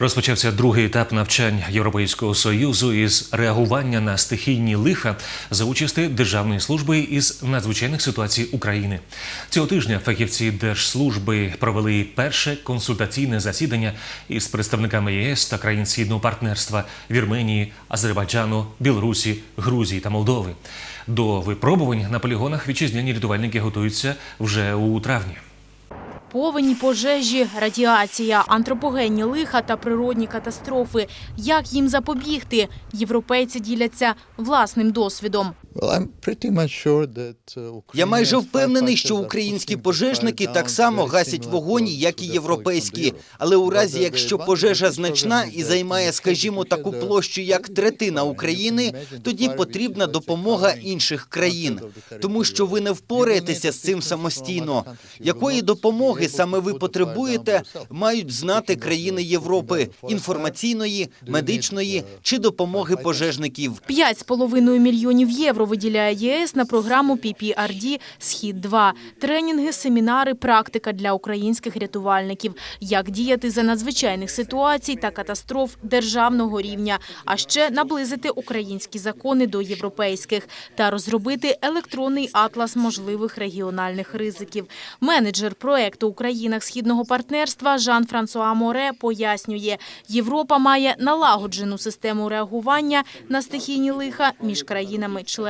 Розпочався другий етап навчань Європейського союзу із реагування на стихійні лиха за участі Державної служби із надзвичайних ситуацій України. Цього тижня фахівці Держслужби провели перше консультаційне засідання із представниками ЄС та країн східного партнерства Вірменії, Азербайджану, Білорусі, Грузії та Молдови. До випробувань на полігонах вітчизняні рятувальники готуються вже у травні. Повені, пожежі, радіація, антропогенні лиха та природні катастрофи. Як їм запобігти? Європейці діляться власним досвідом. Я майже впевнений, що українські пожежники так само гасять вогонь, як і європейські. Але у разі, якщо пожежа значна і займає, скажімо, таку площу, як третина України, тоді потрібна допомога інших країн, тому що ви не впораєтеся з цим самостійно. Якої допомоги саме ви потребуєте, мають знати країни Європи інформаційної, медичної чи допомоги пожежників. 5,5 мільйонів євро виділяє ЄС на програму PPRD «Схід-2». Тренінги, семінари, практика для українських рятувальників. Як діяти за надзвичайних ситуацій та катастроф державного рівня. А ще наблизити українські закони до європейських та розробити електронний атлас можливих регіональних ризиків. Менеджер проекту у країнах східного партнерства Жан-Франсуа Море пояснює, Європа має налагоджену систему реагування на стихійні лиха між країнами-членами.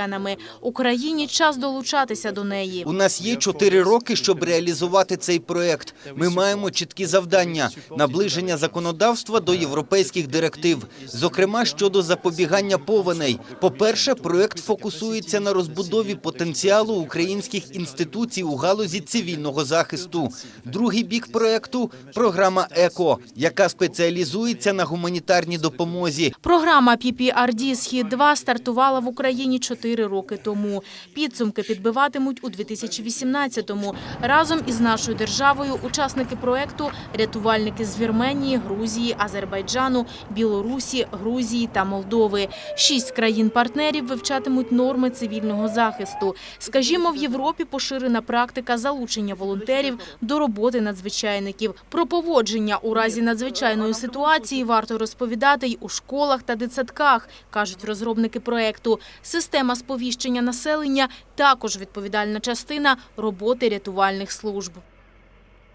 Україні час долучатися до неї. У нас є чотири роки, щоб реалізувати цей проект. Ми маємо чіткі завдання: наближення законодавства до європейських директив, зокрема щодо запобігання повеней. По-перше, проект фокусується на розбудові потенціалу українських інституцій у галузі цивільного захисту. Другий бік проекту програма ЕКО, яка спеціалізується на гуманітарній допомозі. Програма PPRD «Схід-2» стартувала в Україні чотири роки тому. Підсумки підбиватимуть у 2018-му. Разом із нашою державою учасники проекту – рятувальники з Вірменії, Грузії, Азербайджану, Білорусі, Грузії та Молдови. Шість країн-партнерів вивчатимуть норми цивільного захисту. Скажімо, в Європі поширена практика залучення волонтерів до роботи надзвичайників. Про поводження у разі надзвичайної ситуації варто розповідати й у школах та дитсадках, кажуть розробники проекту. Система сповіщення населення також відповідальна частина роботи рятувальних служб.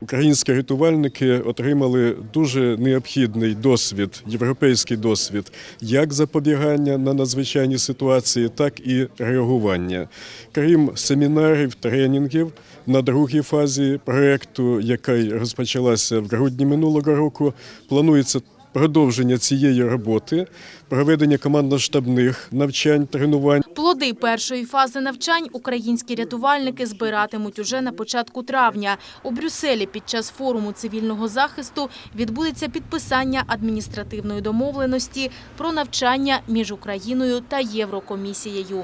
Українські рятувальники отримали дуже необхідний досвід, європейський досвід, як запобігання на надзвичайні ситуації, так і реагування. Крім семінарів, тренінгів на другій фазі проекту, яка розпочалася в грудні минулого року, планується продовження цієї роботи, проведення командно-штабних навчань, тренувань. Плоди першої фази навчань українські рятувальники збиратимуть уже на початку травня. У Брюсселі під час форуму цивільного захисту відбудеться підписання адміністративної домовленості про навчання між Україною та Єврокомісією.